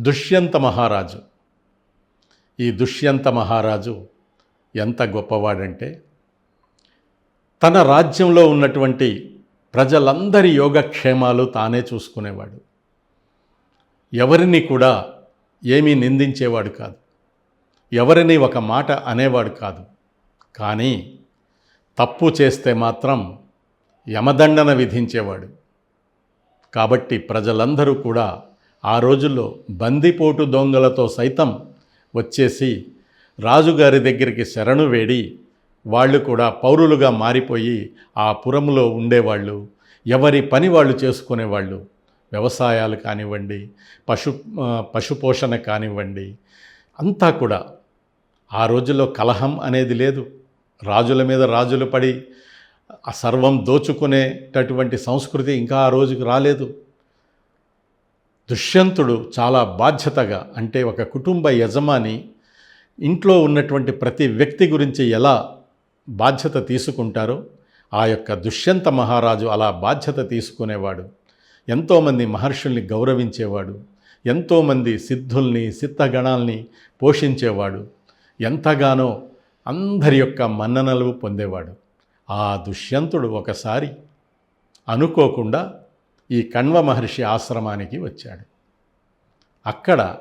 దుష్యంత మహారాజు. ఈ దుష్యంత మహారాజు ఎంత గొప్పవాడంటే తన రాజ్యంలో ఉన్నటువంటి ప్రజలందరి యోగక్షేమాలు తానే చూసుకునేవాడు. ఎవరిని కూడా ఏమీ నిందించేవాడు కాదు. ఎవరిని ఒక మాట అనేవాడు కాదు. కానీ తప్పు చేస్తే మాత్రం యమదండన విధించేవాడు. కాబట్టి ప్రజలందరూ కూడా ఆ రోజుల్లో బందిపోటు దొంగలతో సైతం వచ్చేసి రాజుగారి దగ్గరికి శరణు వేడి వాళ్ళు కూడా పౌరులుగా మారిపోయి ఆ పురములో ఉండేవాళ్ళు ఎవరి పని వాళ్ళు చేసుకునేవాళ్ళు వ్యవసాయాలు కానివ్వండి పశు పశుపోషణ కానివ్వండి అంతా కూడా ఆ రోజుల్లో కలహం అనేది లేదు. రాజుల మీద రాజులు పడి సర్వం దోచుకునేటటువంటి సంస్కృతి ఇంకా ఆ రోజుకి రాలేదు. దుష్యంతుడు చాలా బాధ్యతగా అంటే ఒక కుటుంబ యజమాని ఇంట్లో ఉన్నటువంటి ప్రతి వ్యక్తి గురించి ఎలా బాధ్యత తీసుకుంటారో ఆ యొక్క దుష్యంత మహారాజు అలా బాధ్యత తీసుకునేవాడు. ఎంతోమంది మహర్షుల్ని గౌరవించేవాడు. ఎంతోమంది సిద్ధుల్ని సిద్ధగణాల్ని పోషించేవాడు. ఎంతగానో అందరి యొక్క మన్ననలు పొందేవాడు. ఆ దుష్యంతుడు ఒకసారి అనుకోకుండా ఈ కణ్వ మహర్షి ఆశ్రమానికి వచ్చాడు. అక్కడ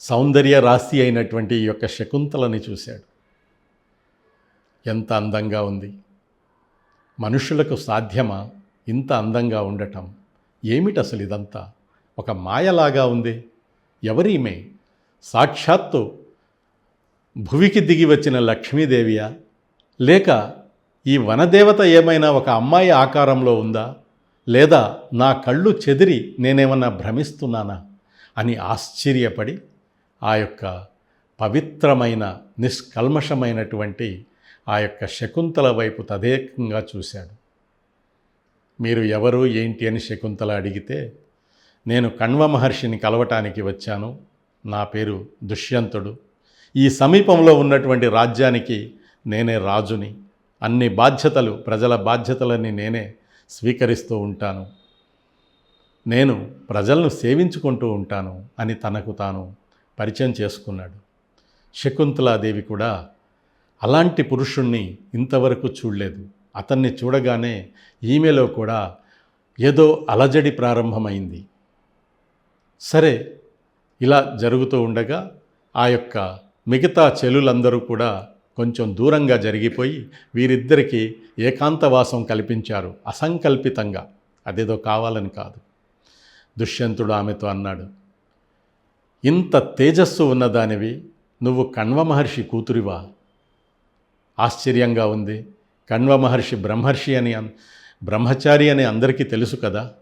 సౌందర్య రాశి అయినటువంటి ఈ యొక్క శకుంతలని చూశాడు. ఎంత అందంగా ఉంది. మనుషులకు సాధ్యమా ఇంత అందంగా ఉండటం? ఏమిటి అసలు ఇదంతా? ఒక మాయలాగా ఉంది. ఎవరీమే? సాక్షాత్తు భువికి దిగి వచ్చిన లక్ష్మీదేవియా? లేక ఈ వనదేవత ఏమైనా ఒక అమ్మాయి ఆకారంలో ఉందా? లేదా నా కళ్ళు చెదిరి నేనేమన్నా భ్రమిస్తున్నానా? అని ఆశ్చర్యపడి ఆ యొక్క పవిత్రమైన నిష్కల్మషమైనటువంటి ఆ యొక్క శకుంతల వైపు తదేకంగా చూశాడు. మీరు ఎవరు ఏంటి అని శకుంతల అడిగితే నేను కణ్వ మహర్షిని కలవటానికి వచ్చాను. నా పేరు దుష్యంతుడు. ఈ సమీపంలో ఉన్నటువంటి రాజ్యానికి నేనే రాజుని. అన్ని బాధ్యతలు ప్రజల బాధ్యతలన్నీ నేనే స్వీకరిస్తూ ఉంటాను. నేను ప్రజలను సేవించుకుంటూ ఉంటాను అని తనకు తాను పరిచయం చేసుకున్నాడు. శకుంతలాదేవి కూడా అలాంటి పురుషుణ్ణి ఇంతవరకు చూడలేదు. అతన్ని చూడగానే ఈమెలో కూడా ఏదో అలజడి ప్రారంభమైంది. సరే ఇలా జరుగుతూ ఉండగా ఆ యొక్క మిగతా చెలులందరూ కూడా కొంచెం దూరంగా జరిగిపోయి వీరిద్దరికీ ఏకాంతవాసం కల్పించారు అసంకల్పితంగా. అదేదో కావాలని కాదు. దుష్యంతుడు ఆమెతో అన్నాడు ఇంత తేజస్సు ఉన్నదానివి నువ్వు కణ్వ మహర్షి కూతురివా? ఆశ్చర్యంగా ఉంది. కణ్వ మహర్షి బ్రహ్మర్షి అని బ్రహ్మచారి అని అందరికీ తెలుసు కదా.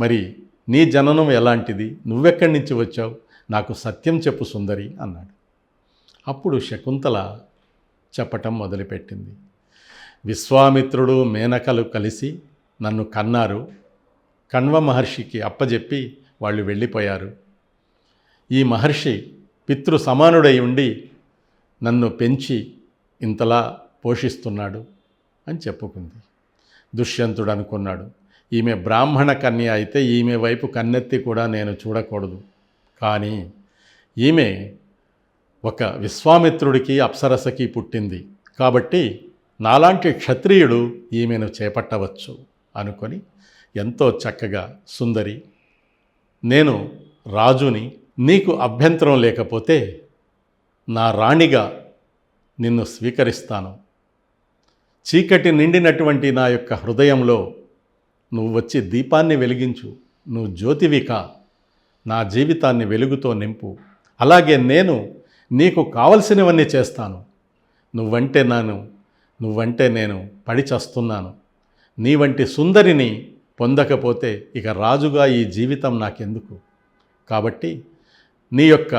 మరి నీ జననం ఎలాంటిది? నువ్వెక్కడి నుంచి వచ్చావు? నాకు సత్యం చెప్పు సుందరి అన్నాడు. అప్పుడు శకుంతల చెప్పటం మొదలుపెట్టింది. విశ్వామిత్రుడు మేనకలు కలిసి నన్ను కన్నారు. కణ్వ మహర్షికి అప్పజెప్పి వాళ్ళు వెళ్ళిపోయారు. ఈ మహర్షి పితృ సమానుడై ఉండి నన్ను పెంచి ఇంతలా పోషిస్తున్నాడు అని చెప్పుకుంది. దుష్యంతుడు అనుకున్నాడు ఈమె బ్రాహ్మణ కన్య అయితే ఈమె వైపు కన్నెత్తి కూడా నేను చూడకూడదు. కానీ ఈమె ఒక విశ్వామిత్రుడికి అప్సరసకి పుట్టింది. కాబట్టి నాలాంటి క్షత్రియుడు ఈమెను చేపట్టవచ్చు అనుకొని ఎంతో చక్కగా సుందరి నేను రాజుని నీకు అభ్యంతరం లేకపోతే నా రాణిగా నిన్ను స్వీకరిస్తాను. చీకటి నిండినటువంటి నా యొక్క హృదయంలో నువ్వు వచ్చి దీపాన్ని వెలిగించు నువ్వు జ్యోతివిక నా జీవితాన్ని వెలుగుతో నింపు. అలాగే నేను నీకు కావలసినవన్నీ చేస్తాను. నువ్వంటే నాను నువ్వంటే నేను పడి చస్తున్నాను. నీ వంటి సుందరిని పొందకపోతే ఇక రాజుగా ఈ జీవితం నాకెందుకు? కాబట్టి నీ యొక్క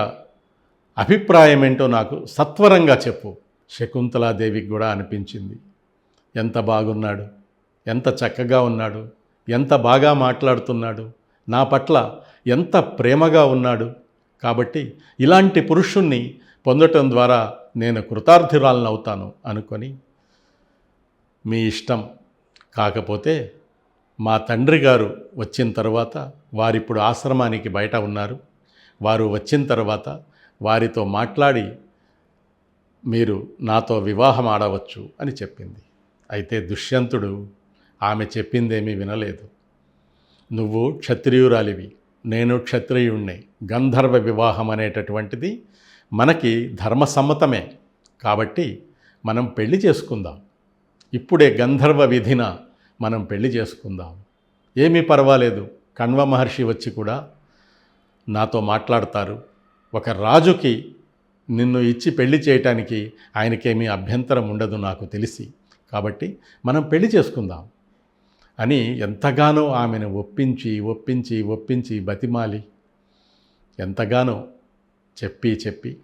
అభిప్రాయం ఏంటో నాకు సత్వరంగా చెప్పు. శకుంతలాదేవికి కూడా అనిపించింది. ఎంత బాగున్నాడు ఎంత చక్కగా ఉన్నాడు ఎంత బాగా మాట్లాడుతున్నాడు నా పట్ల ఎంత ప్రేమగా ఉన్నాడు కాబట్టి ఇలాంటి పురుషుణ్ణి పొందటం ద్వారా నేను కృతార్థురాలనవుతాను అనుకొని మీ ఇష్టం కాకపోతే మా తండ్రి గారు వచ్చిన తర్వాత వారిప్పుడు ఆశ్రమానికి బయట ఉన్నారు. వారు వచ్చిన తర్వాత వారితో మాట్లాడి మీరు నాతో వివాహం ఆడవచ్చు అని చెప్పింది. అయితే దుష్యంతుడు ఆమె చెప్పిందేమీ వినలేదు. నువ్వు క్షత్రియురాలివి. నేను క్షత్రియుణ్ణి. గంధర్వ వివాహం అనేటటువంటిది మనకి ధర్మసమ్మతమే. కాబట్టి మనం పెళ్ళి చేసుకుందాం. ఇప్పుడే గంధర్వ విధిన మనం పెళ్ళి చేసుకుందాం. ఏమీ పర్వాలేదు. కణ్వ మహర్షి వచ్చి కూడా నాతో మాట్లాడతారు. ఒక రాజుకి నిన్ను ఇచ్చి పెళ్ళి చేయటానికి ఆయనకేమీ అభ్యంతరం ఉండదు నాకు తెలిసి. కాబట్టి మనం పెళ్ళి చేసుకుందాం. అని ఎంతగానో ఆమెను ఒప్పించి ఒప్పించి ఒప్పించి బతిమాలి. ఎంతగానో చెప్పి చెప్పి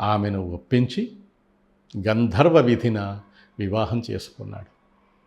ఆమెను ఒప్పించి గంధర్వ విధిన వివాహం చేసుకున్నాడు.